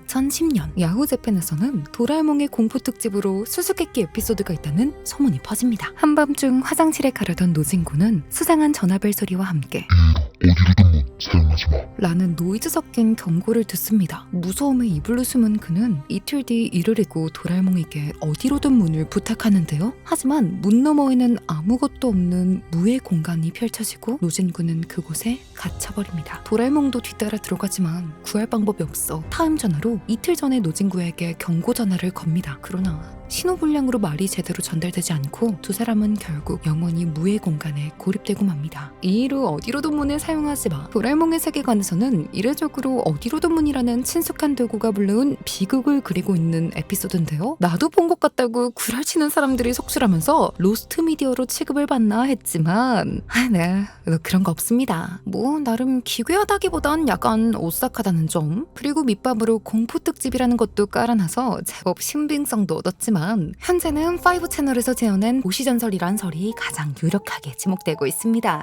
2010년 야후 재팬에서는 도라에몽의 공포 특집으로 수수께끼 에피소드가 있다는 소문이 퍼집니다. 한밤중 화장실에 가려던 노진구는 수상한 전화벨 소리와 함께 어디로든 문 사용 하지 마. 라는 노이즈 섞인 경고를 듣습니다. 무서움에 이불로 숨은 그는 이틀 뒤 이를 잃고 도라에몽에게 어디로든 문을 부탁하는데요. 하지만 문 너머에는 아무것도 없는 무의 공간이 펼쳐지고 노진구는 그곳에 갇혀버립니다. 도라에몽도 뒤따라 들어가지만 구할 방법이 없어 타임 전화로 이틀 전에 노진구에게 경고 전화를 겁니다. 그러나 신호불량으로 말이 제대로 전달되지 않고 두 사람은 결국 영원히 무의 공간에 고립되고 맙니다. 이 이후 어디로든 문을 사용하지 마. 도라에몽의 세계관에서는 이례적으로 어디로든 문이라는 친숙한 도구가 불러온 비극을 그리고 있는 에피소드인데요. 나도 본 것 같다고 구랄치는 사람들이 속출하면서 로스트 미디어로 취급을 받나 했지만 아, 네, 그런 거 없습니다. 뭐 나름 기괴하다기보단 약간 오싹하다는 점 그리고 밑밥으로 공포 특집이라는 것도 깔아놔서 제법 신빙성도 얻었지만 현재는 5 채널에서 재현한 도시전설이란 설이 가장 유력하게 지목되고 있습니다.